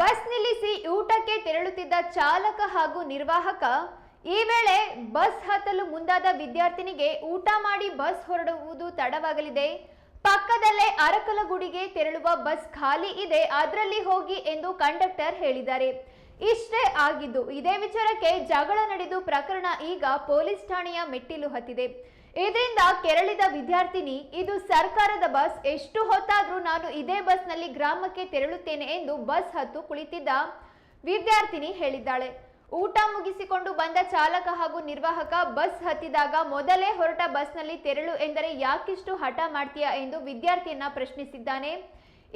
Bus ನಿಲ್ಲಿಸಿ ಊಟಕ್ಕೆ ತೆರಳುತ್ತಿದ್ದ ಚಾಲಕ ಹಾಗೂ ನಿರ್ವಾಹಕ, ಈ ವೇಳೆ ಬಸ್ ಹತ್ತಲು ಮುಂದಾದ ವಿದ್ಯಾರ್ಥಿನಿಗೆ ಊಟ ಮಾಡಿ ಬಸ್ ಹೊರಡುವುದು ತಡವಾಗಲಿದೆ. ಪಕ್ಕದಲ್ಲೇ ಅರಕಲಗುಡಿಗೆ ತೆರಳುವ ಬಸ್ ಖಾಲಿ ಇದೆ, ಅದರಲ್ಲಿ ಹೋಗಿ ಎಂದು ಕಂಡಕ್ಟರ್ ಹೇಳಿದ್ದಾರೆ. ಇಷ್ಟೇ ಆಗಿದ್ದು, ಇದೇ ವಿಚಾರಕ್ಕೆ ಜಗಳ ನಡೆದು ಪ್ರಕರಣ ಈಗ ಪೊಲೀಸ್ ಠಾಣೆಯ ಮೆಟ್ಟಿಲು ಹತ್ತಿದೆ. ಇದರಿಂದ ಕೆರಳಿದ ವಿದ್ಯಾರ್ಥಿನಿ, ಇದು ಸರ್ಕಾರದ ಬಸ್, ಎಷ್ಟು ಹೊತ್ತಾದ್ರೂ ನಾನು ಇದೇ ಬಸ್ನಲ್ಲಿ ಗ್ರಾಮಕ್ಕೆ ತೆರಳುತ್ತೇನೆ ಎಂದು ಬಸ್ ಹತ್ತು ಕುಳಿತಿದ್ದ ವಿದ್ಯಾರ್ಥಿನಿ ಹೇಳಿದ್ದಾಳೆ. ಊಟ ಮುಗಿಸಿಕೊಂಡು ಬಂದ ಚಾಲಕ ಹಾಗೂ ನಿರ್ವಾಹಕ ಬಸ್ ಹತ್ತಿದಾಗ ಮೊದಲೇ ಹೊರಟ ಬಸ್ನಲ್ಲಿ ತೆರಳು ಎಂದರೆ ಯಾಕಿಷ್ಟು ಹಠ ಮಾಡ್ತೀಯಾ ಎಂದು ವಿದ್ಯಾರ್ಥಿಯನ್ನ ಪ್ರಶ್ನಿಸಿದ್ದಾನೆ.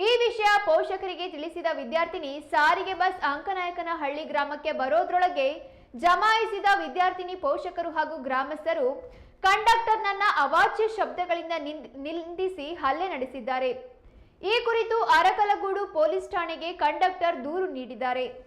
ಈ ವಿಷಯ ಪೋಷಕರಿಗೆ ತಿಳಿಸಿದ ವಿದ್ಯಾರ್ಥಿನಿ, ಸಾರಿಗೆ ಬಸ್ ಅಂಕನಾಯಕನಹಳ್ಳಿ ಗ್ರಾಮಕ್ಕೆ ಬರೋದ್ರೊಳಗೆ ಜಮಾಯಿಸಿದ ವಿದ್ಯಾರ್ಥಿನಿ ಪೋಷಕರು ಹಾಗೂ ಗ್ರಾಮಸ್ಥರು ಕಂಡಕ್ಟರ್ನನ್ನ ಅವಾಚ್ಯ ಶಬ್ದಗಳಿಂದ ನಿಂದ್- ನಿಂದಿಸಿ ಹಲ್ಲೆ ನಡೆಸಿದ್ದಾರೆ. ಈ ಕುರಿತು ಅರಕಲಗೂಡು ಪೊಲೀಸ್ ಠಾಣೆಗೆ ಕಂಡಕ್ಟರ್ ದೂರು ನೀಡಿದ್ದಾರೆ.